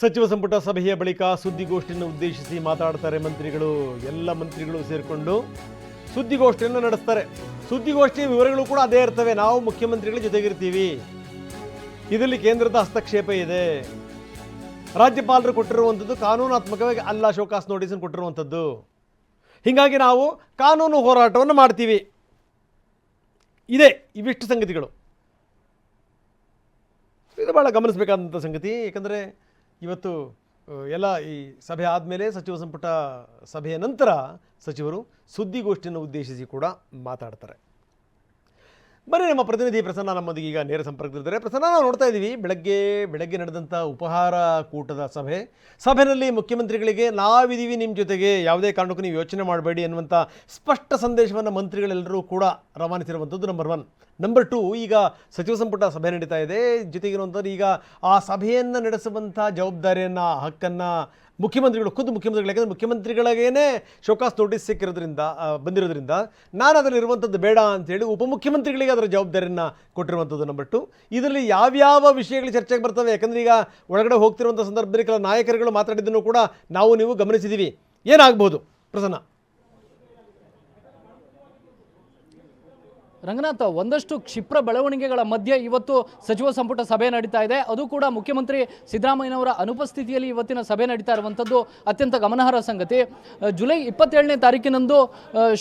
ಸಚಿವ ಸಂಪುಟ ಸಭೆಯ ಬಳಿಕ ಸುದ್ದಿಗೋಷ್ಠಿಯನ್ನು ಉದ್ದೇಶಿಸಿ ಮಾತಾಡ್ತಾರೆ ಮಂತ್ರಿಗಳು. ಎಲ್ಲ ಮಂತ್ರಿಗಳು ಸೇರಿಕೊಂಡು ಸುದ್ದಿಗೋಷ್ಠಿಯನ್ನು ನಡೆಸ್ತಾರೆ. ಸುದ್ದಿಗೋಷ್ಠಿಯ ವಿವರಗಳು ಕೂಡ ಅದೇ ಇರ್ತವೆ. ನಾವು ಮುಖ್ಯಮಂತ್ರಿಗಳ ಜೊತೆಗಿರ್ತೀವಿ. ಇದರಲ್ಲಿ ಕೇಂದ್ರದ ಹಸ್ತಕ್ಷೇಪ ಇದೆ. ರಾಜ್ಯಪಾಲರು ಕೊಟ್ಟಿರುವಂಥದ್ದು ಕಾನೂನಾತ್ಮಕವಾಗಿ ಅಲ್ಲ, ಶೋಕಾಸ್ ನೋಟಿಸನ್ನು ಕೊಟ್ಟಿರುವಂಥದ್ದು. ಹೀಗಾಗಿ ನಾವು ಕಾನೂನು ಹೋರಾಟವನ್ನು ಮಾಡ್ತೀವಿ. ಇದೆ ಇವಿಷ್ಟು ಸಂಗತಿಗಳು. ಇದು ಭಾಳ ಗಮನಿಸಬೇಕಾದಂಥ ಸಂಗತಿ. ಯಾಕಂದರೆ ಇವತ್ತು ಎಲ್ಲ ಈ ಸಭೆ ಆದಮೇಲೆ ಸಚಿವ ಸಂಪುಟ ಸಭೆಯ ನಂತರ ಸಚಿವರು ಸುದ್ದಿಗೋಷ್ಠಿಯನ್ನು ಉದ್ದೇಶಿಸಿ ಕೂಡ ಮಾತಾಡ್ತಾರೆ. ಬನ್ನಿ ನಮ್ಮ ಪ್ರತಿನಿಧಿ ಪ್ರಸನ್ನ, ನಮ್ಮೊಂದಿಗೆ ಈಗ ನೇರ ಸಂಪರ್ಕದಲ್ಲಿದ್ದಾರೆ. ಪ್ರಸನ್ನ, ನಾವು ನೋಡ್ತಾ ಇದ್ದೀವಿ, ಬೆಳಗ್ಗೆ ಬೆಳಗ್ಗೆ ನಡೆದಂಥ ಉಪಹಾರ ಕೂಟದ ಸಭೆ. ಸಭೆಯಲ್ಲಿ ಮುಖ್ಯಮಂತ್ರಿಗಳಿಗೆ ನಾವಿದ್ದೀವಿ ನಿಮ್ಮ ಜೊತೆಗೆ, ಯಾವುದೇ ಕಾರಣಕ್ಕೂ ನೀವು ಯೋಚನೆ ಮಾಡಬೇಡಿ ಅನ್ನುವಂಥ ಸ್ಪಷ್ಟ ಸಂದೇಶವನ್ನು ಮಂತ್ರಿಗಳೆಲ್ಲರೂ ಕೂಡ ರವಾನಿಸಿರುವಂಥದ್ದು ನಂಬರ್ ಒನ್ ನಂಬರ್ ಟು ಈಗ ಸಚಿವ ಸಂಪುಟ ಸಭೆ ನಡೀತಾ ಇದೆ. ಜೊತೆಗಿರುವಂಥದ್ದು ಈಗ ಆ ಸಭೆಯನ್ನು ನಡೆಸುವಂಥ ಜವಾಬ್ದಾರಿಯನ್ನು, ಹಕ್ಕನ್ನು ಮುಖ್ಯಮಂತ್ರಿಗಳು, ಖುದ್ದು ಮುಖ್ಯಮಂತ್ರಿಗಳು, ಯಾಕಂದರೆ ಮುಖ್ಯಮಂತ್ರಿಗಳಿಗೇನೆ ಶೋಕಾಸ್ ನೋಟಿಸ್ ಸಿಕ್ಕಿರೋದ್ರಿಂದ ಬಂದಿರೋದ್ರಿಂದ ನಾನು ಅದರಲ್ಲಿ ಇರುವಂಥದ್ದು ಬೇಡ ಅಂತೇಳಿ ಉಪಮುಖ್ಯಮಂತ್ರಿಗಳಿಗೆ ಅದರ ಜವಾಬ್ದಾರಿಯನ್ನು ಕೊಟ್ಟಿರುವಂಥದ್ದು ನಂಬರ್ ಟು ಇದರಲ್ಲಿ ಯಾವ್ಯಾವ ವಿಷಯಗಳು ಚರ್ಚೆಗೆ ಬರ್ತವೆ? ಯಾಕಂದರೆ ಈಗ ಒಳಗಡೆ ಹೋಗ್ತಿರುವಂಥ ಸಂದರ್ಭದಲ್ಲಿ ಕೆಲ ನಾಯಕರುಗಳು ಮಾತಾಡಿದ್ದನ್ನು ಕೂಡ ನಾವು ನೀವು ಗಮನಿಸಿದ್ದೀವಿ. ಏನಾಗ್ಬೋದು? ಪ್ರಸನ್ನ. ರಂಗನಾಥ್, ಒಂದಷ್ಟು ಕ್ಷಿಪ್ರ ಬೆಳವಣಿಗೆಗಳ ಮಧ್ಯೆ ಇವತ್ತು ಸಚಿವ ಸಂಪುಟ ಸಭೆ ನಡೀತಾ ಇದೆ. ಅದು ಕೂಡ ಮುಖ್ಯಮಂತ್ರಿ ಸಿದ್ದರಾಮಯ್ಯನವರ ಅನುಪಸ್ಥಿತಿಯಲ್ಲಿ ಇವತ್ತಿನ ಸಭೆ ನಡೀತಾ ಇರುವಂಥದ್ದು ಅತ್ಯಂತ ಗಮನಾರ್ಹ ಸಂಗತಿ. ಜುಲೈ ಇಪ್ಪತ್ತೇಳನೇ ತಾರೀಕಿನಂದು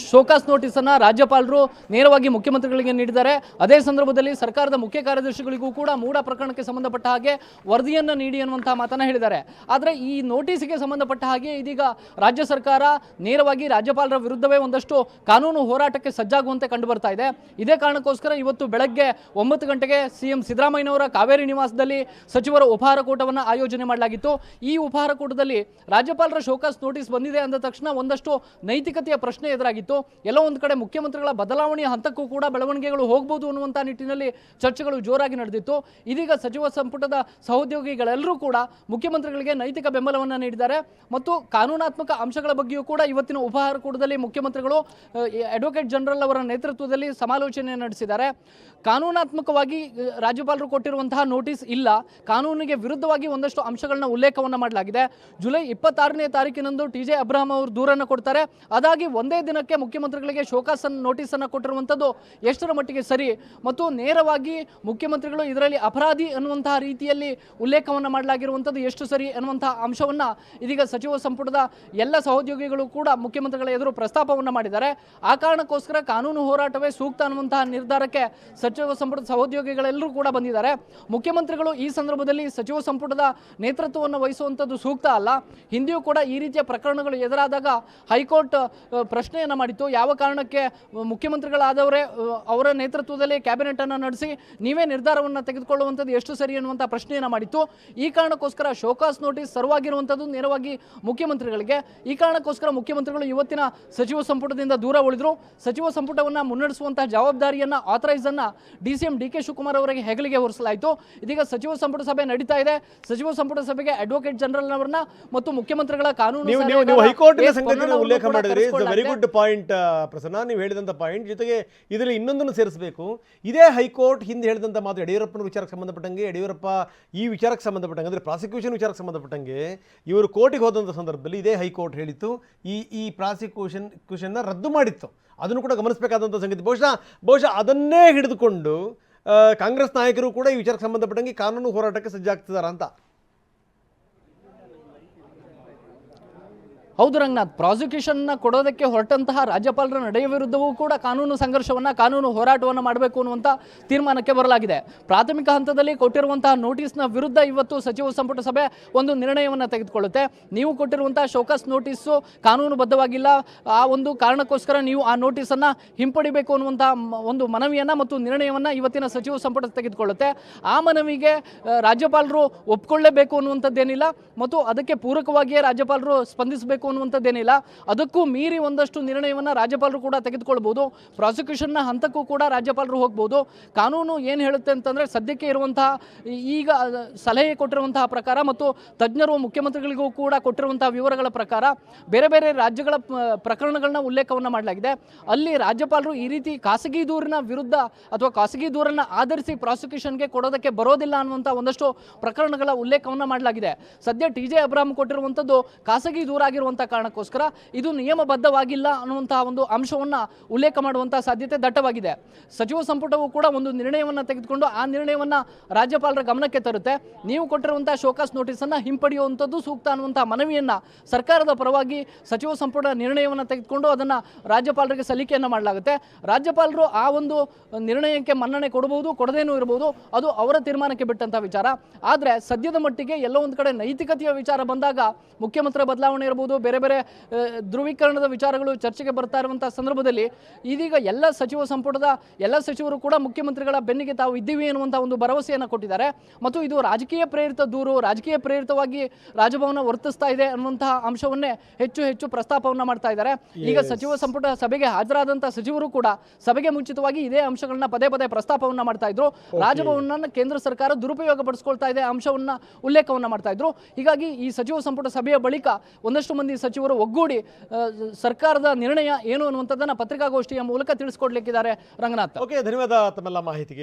ಶೋಕಾಸ್ ನೋಟಿಸನ್ನು ರಾಜ್ಯಪಾಲರು ನೇರವಾಗಿ ಮುಖ್ಯಮಂತ್ರಿಗಳಿಗೆ ನೀಡಿದ್ದಾರೆ. ಅದೇ ಸಂದರ್ಭದಲ್ಲಿ ಸರ್ಕಾರದ ಮುಖ್ಯ ಕಾರ್ಯದರ್ಶಿಗಳಿಗೂ ಕೂಡ ಮೂಡ ಪ್ರಕರಣಕ್ಕೆ ಸಂಬಂಧಪಟ್ಟ ಹಾಗೆ ವರದಿಯನ್ನು ನೀಡಿ ಅನ್ನುವಂಥ ಮಾತನ್ನು ಹೇಳಿದ್ದಾರೆ. ಆದರೆ ಈ ನೋಟಿಸ್ಗೆ ಸಂಬಂಧಪಟ್ಟ ಹಾಗೆ ಇದೀಗ ರಾಜ್ಯ ಸರ್ಕಾರ ನೇರವಾಗಿ ರಾಜ್ಯಪಾಲರ ವಿರುದ್ಧವೇ ಒಂದಷ್ಟು ಕಾನೂನು ಹೋರಾಟಕ್ಕೆ ಸಜ್ಜಾಗುವಂತೆ ಕಂಡುಬರ್ತಾ ಇದೆ. ಇದೇ ಕಾರಣಕ್ಕೋಸ್ಕರ ಇವತ್ತು ಬೆಳಗ್ಗೆ ಒಂಬತ್ತು ಗಂಟೆಗೆ ಸಿಎಂ ಸಿದ್ದರಾಮಯ್ಯನವರ ಕಾವೇರಿ ನಿವಾಸದಲ್ಲಿ ಸಚಿವರ ಉಪಹಾರ ಕೂಟವನ್ನು ಆಯೋಜನೆ ಮಾಡಲಾಗಿತ್ತು. ಈ ಉಪಹಾರ ಕೂಟದಲ್ಲಿ ರಾಜ್ಯಪಾಲರ ಶೋಕಾಸ್ ನೋಟಿಸ್ ಬಂದಿದೆ ಅಂದ ತಕ್ಷಣ ಒಂದಷ್ಟು ನೈತಿಕತೆಯ ಪ್ರಶ್ನೆ ಎದುರಾಗಿತ್ತು. ಎಲ್ಲೋ ಒಂದು ಕಡೆ ಮುಖ್ಯಮಂತ್ರಿಗಳ ಬದಲಾವಣೆಯ ಹಂತಕ್ಕೂ ಕೂಡ ಬೆಳವಣಿಗೆಗಳು ಹೋಗಬಹುದು ಅನ್ನುವಂಥ ನಿಟ್ಟಿನಲ್ಲಿ ಚರ್ಚೆಗಳು ಜೋರಾಗಿ ನಡೆದಿತ್ತು. ಇದೀಗ ಸಚಿವ ಸಂಪುಟದ ಸಹೋದ್ಯೋಗಿಗಳೆಲ್ಲರೂ ಕೂಡ ಮುಖ್ಯಮಂತ್ರಿಗಳಿಗೆ ನೈತಿಕ ಬೆಂಬಲವನ್ನು ನೀಡಿದ್ದಾರೆ. ಮತ್ತು ಕಾನೂನಾತ್ಮಕ ಅಂಶಗಳ ಬಗ್ಗೆಯೂ ಕೂಡ ಇವತ್ತಿನ ಉಪಹಾರ ಕೂಟದಲ್ಲಿ ಮುಖ್ಯಮಂತ್ರಿಗಳು ಅಡ್ವೊಕೇಟ್ ಜನರಲ್ ಅವರ ನೇತೃತ್ವದಲ್ಲಿ ಸಮಾಲೋಚನೆ ನಡೆಸಿದ್ದಾರೆ. ಕಾನೂನಾತ್ಮಕವಾಗಿ ರಾಜ್ಯಪಾಲರು ಕೊಟ್ಟಿರುವಂತಹ ನೋಟಿಸ್ ಇಲ್ಲ. ಕಾನೂನಿಗೆ ವಿರುದ್ಧವಾಗಿ ಒಂದಷ್ಟು ಅಂಶಗಳನ್ನ ಉಲ್ಲೇಖವನ್ನು ಮಾಡಲಾಗಿದೆ. ಜುಲೈ ಇಪ್ಪತ್ತಾರನೇ ತಾರೀಕಿನಂದು ಟಿ ಜೆ ಅಬ್ರಹಾಂ ಅವರು ದೂರನ್ನು ಕೊಡ್ತಾರೆ. ಅದಾಗಿ ಒಂದೇ ದಿನಕ್ಕೆ ಮುಖ್ಯಮಂತ್ರಿಗಳಿಗೆ ಶೋಕಾಸ್ ನೋಟಿಸನ್ನು ಕೊಟ್ಟಿರುವಂಥದ್ದು ಎಷ್ಟರ ಮಟ್ಟಿಗೆ ಸರಿ ಮತ್ತು ನೇರವಾಗಿ ಮುಖ್ಯಮಂತ್ರಿಗಳು ಇದರಲ್ಲಿ ಅಪರಾಧಿ ಅನ್ನುವಂತಹ ರೀತಿಯಲ್ಲಿ ಉಲ್ಲೇಖವನ್ನು ಮಾಡಲಾಗಿರುವಂಥದ್ದು ಎಷ್ಟು ಸರಿ ಅನ್ನುವಂತಹ ಅಂಶವನ್ನು ಇದೀಗ ಸಚಿವ ಸಂಪುಟದ ಎಲ್ಲ ಸಹೋದ್ಯೋಗಿಗಳು ಕೂಡ ಮುಖ್ಯಮಂತ್ರಿಗಳ ಎದುರು ಪ್ರಸ್ತಾಪವನ್ನು ಮಾಡಿದ್ದಾರೆ. ಆ ಕಾರಣಕ್ಕೋಸ್ಕರ ಕಾನೂನು ಹೋರಾಟವೇ ಸೂಕ್ತ ಅನ್ನುವಂತಹ ನಿರ್ಧಾರಕ್ಕೆ ಸಚಿವ ಸಂಪುಟದ ಸಹೋದ್ಯೋಗಿಗಳೆಲ್ಲರೂ ಕೂಡ ಬಂದಿದ್ದಾರೆ. ಮುಖ್ಯಮಂತ್ರಿಗಳು ಈ ಸಂದರ್ಭದಲ್ಲಿ ಸಚಿವ ಸಂಪುಟದ ನೇತೃತ್ವವನ್ನು ವಹಿಸುವಂಥದ್ದು ಸೂಕ್ತ ಅಲ್ಲ. ಹಿಂದೆಯೂ ಕೂಡ ಈ ರೀತಿಯ ಪ್ರಕರಣಗಳು ಎದುರಾದಾಗ ಹೈಕೋರ್ಟ್ ಪ್ರಶ್ನೆಯನ್ನು ಮಾಡಿತ್ತು. ಯಾವ ಕಾರಣಕ್ಕೆ ಮುಖ್ಯಮಂತ್ರಿಗಳಾದವರೇ ಅವರ ನೇತೃತ್ವದಲ್ಲಿ ಕ್ಯಾಬಿನೆಟ್ ಅನ್ನು ನಡೆಸಿ ನೀವೇ ನಿರ್ಧಾರವನ್ನು ತೆಗೆದುಕೊಳ್ಳುವಂಥದ್ದು ಎಷ್ಟು ಸರಿ ಅನ್ನುವಂಥ ಪ್ರಶ್ನೆಯನ್ನು ಮಾಡಿತ್ತು. ಈ ಕಾರಣಕ್ಕೋಸ್ಕರ ಶೋಕಾಸ್ ನೋಟಿಸ್ ಸರ್ವಾಗಿರುವಂಥದ್ದು ನೇರವಾಗಿ ಮುಖ್ಯಮಂತ್ರಿಗಳಿಗೆ. ಈ ಕಾರಣಕ್ಕೋಸ್ಕರ ಮುಖ್ಯಮಂತ್ರಿಗಳು ಇವತ್ತಿನ ಸಚಿವ ಸಂಪುಟದಿಂದ ದೂರ ಉಳಿದ್ರು. ಸಚಿವ ಸಂಪುಟವನ್ನು ಮುನ್ನಡೆಸುವಂತಹ ಜವಾಬ್ದಾರಿಯನ್ನ ಆಥರೈಸ್ ಅನ್ನ D C M D K Shivakumar ಅವರಿಗೆ ಹೆಗಲಿಗೆ ಹೊರಿಸಲಾಯಿತು. ಇದೀಗ ಸಚಿವ ಸಂಪುಟ ಸಭೆ ನಡೀತಾ ಇದೆ. ಸಚಿವ ಸಂಪುಟ ಸಭೆಗೆ ಅಡ್ವೊಕೇಟ್ ಜನರಲ್ ಅವರನ್ನ ಮತ್ತು ಮುಖ್ಯಮಂತ್ರಿಗಳ ಕಾನೂನು ಹೈಕೋರ್ಟ್ ಉಲ್ಲೇಖ ಮಾಡಿದ್ರಿ. Very good point Prasanna. ನೀವು ಹೇಳಿದಂಥ ಪಾಯಿಂಟ್ ಜೊತೆಗೆ ಇದರಲ್ಲಿ ಇನ್ನೊಂದನ್ನು ಸೇರಿಸಬೇಕು. ಇದೇ ಹೈಕೋರ್ಟ್ ಹಿಂದೆ ಹೇಳಿದಂಥ ಮಾತು ಯಡಿಯೂರಪ್ಪನ ವಿಚಾರಕ್ಕೆ ಸಂಬಂಧಪಟ್ಟಂಗೆ ಯಡಿಯೂರಪ್ಪ ಈ ವಿಚಾರಕ್ಕೆ ಸಂಬಂಧಪಟ್ಟಂಗೆ ಅಂದರೆ ಪ್ರಾಸಿಕ್ಯೂಷನ್ ವಿಚಾರಕ್ಕೆ ಸಂಬಂಧಪಟ್ಟಂಗೆ ಇವರು ಕೋರ್ಟಿಗೆ ಹೋದಂಥ ಸಂದರ್ಭದಲ್ಲಿ ಇದೇ ಹೈಕೋರ್ಟ್ ಹೇಳಿತ್ತು. ಈ ಈ ಪ್ರಾಸಿಕ್ಯೂಷನ್ ಕ್ಯೂಷನ್ನ ರದ್ದು ಮಾಡಿತ್ತು. ಅದನ್ನು ಕೂಡ ಗಮನಿಸಬೇಕಾದಂಥ ಸಂಗತಿ. ಬಹುಶಃ ಬಹುಶಃ ಅದನ್ನೇ ಹಿಡಿದುಕೊಂಡು ಕಾಂಗ್ರೆಸ್ ನಾಯಕರು ಕೂಡ ಈ ವಿಚಾರಕ್ಕೆ ಸಂಬಂಧಪಟ್ಟಂಗೆ ಕಾನೂನು ಹೋರಾಟಕ್ಕೆ ಸಜ್ಜಾಗ್ತಿದ್ದಾರೆ ಅಂತ. ಹೌದು ರಂಗನಾಥ್, ಪ್ರಾಸಿಕ್ಯೂಷನ್ನ ಕೊಡೋದಕ್ಕೆ ಹೊರಟಂತಹ ರಾಜ್ಯಪಾಲರ ನಡೆಯ ವಿರುದ್ಧವೂ ಕೂಡ ಕಾನೂನು ಸಂಘರ್ಷವನ್ನು, ಕಾನೂನು ಹೋರಾಟವನ್ನು ಮಾಡಬೇಕು ಅನ್ನುವಂಥ ತೀರ್ಮಾನಕ್ಕೆ ಬರಲಾಗಿದೆ. ಪ್ರಾಥಮಿಕ ಹಂತದಲ್ಲಿ ಕೊಟ್ಟಿರುವಂತಹ ನೋಟಿಸ್ನ ವಿರುದ್ಧ ಇವತ್ತು ಸಚಿವ ಸಂಪುಟ ಸಭೆ ಒಂದು ನಿರ್ಣಯವನ್ನು ತೆಗೆದುಕೊಳ್ಳುತ್ತೆ. ನೀವು ಕೊಟ್ಟಿರುವಂತಹ ಶೋಕಸ್ ನೋಟಿಸ್ಸು ಕಾನೂನುಬದ್ಧವಾಗಿಲ್ಲ. ಆ ಒಂದು ಕಾರಣಕ್ಕೋಸ್ಕರ ನೀವು ಆ ನೋಟಿಸನ್ನು ಹಿಂಪಡಿಬೇಕು ಅನ್ನುವಂಥ ಮ- ಒಂದು ಮನವಿಯನ್ನು ಮತ್ತು ನಿರ್ಣಯವನ್ನು ಇವತ್ತಿನ ಸಚಿವ ಸಂಪುಟ ತೆಗೆದುಕೊಳ್ಳುತ್ತೆ. ಆ ಮನವಿಗೆ, ರಾಜ್ಯಪಾಲರು ಒಪ್ಕೊಳ್ಳೇಬೇಕು ಅನ್ನುವಂಥದ್ದೇನಿಲ್ಲ. ಮತ್ತು ಅದಕ್ಕೆ ಪೂರಕವಾಗಿಯೇ ರಾಜ್ಯಪಾಲರು ಸ್ಪಂದಿಸಬೇಕು ಅನ್ನುವಂಥದ್ದೇನಿಲ್ಲ. ಅದಕ್ಕೂ ಮೀರಿ ಒಂದಷ್ಟು ನಿರ್ಣಯವನ್ನು ರಾಜ್ಯಪಾಲರು ಕೂಡ ತೆಗೆದುಕೊಳ್ಬೋದು. ಪ್ರಾಸಿಕ್ಯೂಷನ್ನ ಹಂತಕ್ಕೂ ಕೂಡ ರಾಜ್ಯಪಾಲರು ಹೋಗ್ಬೋದು. ಕಾನೂನು ಏನು ಹೇಳುತ್ತೆ ಅಂತಂದರೆ ಸದ್ಯಕ್ಕೆ ಇರುವಂತಹ ಈಗ ಸಲಹೆ ಕೊಟ್ಟಿರುವಂತಹ ಪ್ರಕಾರ ಮತ್ತು ತಜ್ಞರು ಮುಖ್ಯಮಂತ್ರಿಗಳಿಗೂ ಕೂಡ ಕೊಟ್ಟಿರುವಂತಹ ವಿವರಗಳ ಪ್ರಕಾರ ಬೇರೆ ಬೇರೆ ರಾಜ್ಯಗಳ ಪ್ರಕರಣಗಳನ್ನ ಉಲ್ಲೇಖವನ್ನು ಮಾಡಲಾಗಿದೆ. ಅಲ್ಲಿ ರಾಜ್ಯಪಾಲರು ಈ ರೀತಿ ಖಾಸಗಿ ದೂರಿನ ವಿರುದ್ಧ ಅಥವಾ ಖಾಸಗಿ ದೂರನ್ನ ಆಧರಿಸಿ ಪ್ರಾಸಿಕ್ಯೂಷನ್ಗೆ ಕೊಡೋದಕ್ಕೆ ಬರೋದಿಲ್ಲ ಅನ್ನುವಂಥ ಒಂದಷ್ಟು ಪ್ರಕರಣಗಳ ಉಲ್ಲೇಖವನ್ನು ಮಾಡಲಾಗಿದೆ. ಸದ್ಯ ಟಿ. ಜೆ. ಅಬ್ರಾಮ್ ಕೊಟ್ಟಿರುವಂಥದ್ದು ಖಾಸಗಿ ದೂರ ಕಾರಣಕ್ಕೋಸ್ಕರ ಇದು ನಿಯಮಬದ್ಧವಾಗಿಲ್ಲ ಅನ್ನುವಂತಹ ಒಂದು ಅಂಶವನ್ನು ಉಲ್ಲೇಖ ಮಾಡುವಂತಹ ಸಾಧ್ಯತೆ ದಟ್ಟವಾಗಿದೆ. ಸಚಿವ ಸಂಪುಟವು ಕೂಡ ಒಂದು ನಿರ್ಣಯವನ್ನು ತೆಗೆದುಕೊಂಡು ಆ ನಿರ್ಣಯವನ್ನು ರಾಜ್ಯಪಾಲರ ಗಮನಕ್ಕೆ ತರುತ್ತೆ. ನೀವು ಕೊಟ್ಟಿರುವಂತಹ ಶೋಕಾಸ್ ನೋಟಿಸನ್ನು ಹಿಂಪಡೆಯುವಂಥದ್ದು ಸೂಕ್ತ ಅನ್ನುವಂತಹ ಮನವಿಯನ್ನು ಸರ್ಕಾರದ ಪರವಾಗಿ ಸಚಿವ ಸಂಪುಟ ನಿರ್ಣಯವನ್ನು ತೆಗೆದುಕೊಂಡು ಅದನ್ನು ರಾಜ್ಯಪಾಲರಿಗೆ ಸಲ್ಲಿಕೆಯನ್ನು ಮಾಡಲಾಗುತ್ತೆ. ರಾಜ್ಯಪಾಲರು ಆ ಒಂದು ನಿರ್ಣಯಕ್ಕೆ ಮನ್ನಣೆ ಕೊಡಬಹುದು, ಕೊಡದೇನೂ ಇರಬಹುದು, ಅದು ಅವರ ತೀರ್ಮಾನಕ್ಕೆ ಬಿಟ್ಟಂಥ ವಿಚಾರ. ಆದರೆ ಸದ್ಯದ ಮಟ್ಟಿಗೆ ಎಲ್ಲೋ ಒಂದು ಕಡೆ ನೈತಿಕತೆಯ ವಿಚಾರ ಬಂದಾಗ ಮುಖ್ಯಮಂತ್ರಿ ಬದಲಾವಣೆ ಇರಬಹುದು ಬೇರೆ ಬೇರೆ ಧ್ರುವೀಕರಣದ ವಿಚಾರಗಳು ಚರ್ಚೆಗೆ ಬರ್ತಾ ಇರುವಂಥ ಸಂದರ್ಭದಲ್ಲಿ ಇದೀಗ ಎಲ್ಲ ಸಚಿವ ಸಂಪುಟದ ಎಲ್ಲ ಸಚಿವರು ಕೂಡ ಮುಖ್ಯಮಂತ್ರಿಗಳ ಬೆನ್ನಿಗೆ ತಾವು ಇದ್ದೀವಿ ಎನ್ನುವಂಥ ಒಂದು ಭರವಸೆಯನ್ನು ಕೊಟ್ಟಿದ್ದಾರೆ. ಮತ್ತು ಇದು ರಾಜಕೀಯ ಪ್ರೇರಿತ ದೂರು ರಾಜಕೀಯ ಪ್ರೇರಿತವಾಗಿ ರಾಜಭವನ ವರ್ತಿಸ್ತಾ ಇದೆ ಅನ್ನುವಂತಹ ಅಂಶವನ್ನೇ ಹೆಚ್ಚು ಹೆಚ್ಚು ಪ್ರಸ್ತಾಪವನ್ನು ಮಾಡ್ತಾ ಇದ್ದಾರೆ. ಈಗ ಸಚಿವ ಸಂಪುಟ ಸಭೆಗೆ ಹಾಜರಾದಂತಹ ಸಚಿವರು ಕೂಡ ಸಭೆಗೆ ಮುಂಚಿತವಾಗಿ ಇದೇ ಅಂಶಗಳನ್ನ ಪದೇ ಪದೇ ಪ್ರಸ್ತಾಪವನ್ನ ಮಾಡ್ತಾ ಇದ್ರು. ರಾಜಭವನ ಕೇಂದ್ರ ಸರ್ಕಾರ ದುರುಪಯೋಗ ಪಡಿಸ್ಕೊಳ್ತಾ ಇದೆ ಅಂಶವನ್ನ ಉಲ್ಲೇಖವನ್ನ ಮಾಡ್ತಾ ಇದ್ರು. ಹೀಗಾಗಿ ಈ ಸಚಿವ ಸಂಪುಟ ಸಭೆಯ ಬಳಿಕ ಒಂದಷ್ಟು ಮಂದಿ ಸಚಿವರು ಒಗ್ಗೂಡಿ ಸರ್ಕಾರದ ನಿರ್ಣಯ ಏನು ಅನ್ನುವಂಥದ್ದನ್ನು ಪತ್ರಿಕಾಗೋಷ್ಠಿಯ ಮೂಲಕ ತಿಳಿಸ್ಕೊಡ್ಲಿಕ್ಕಿದ್ದಾರೆ ರಂಗನಾಥ್. ಓಕೆ ಧನ್ಯವಾದ ತಮ್ಮೆಲ್ಲ ಮಾಹಿತಿಗೆ.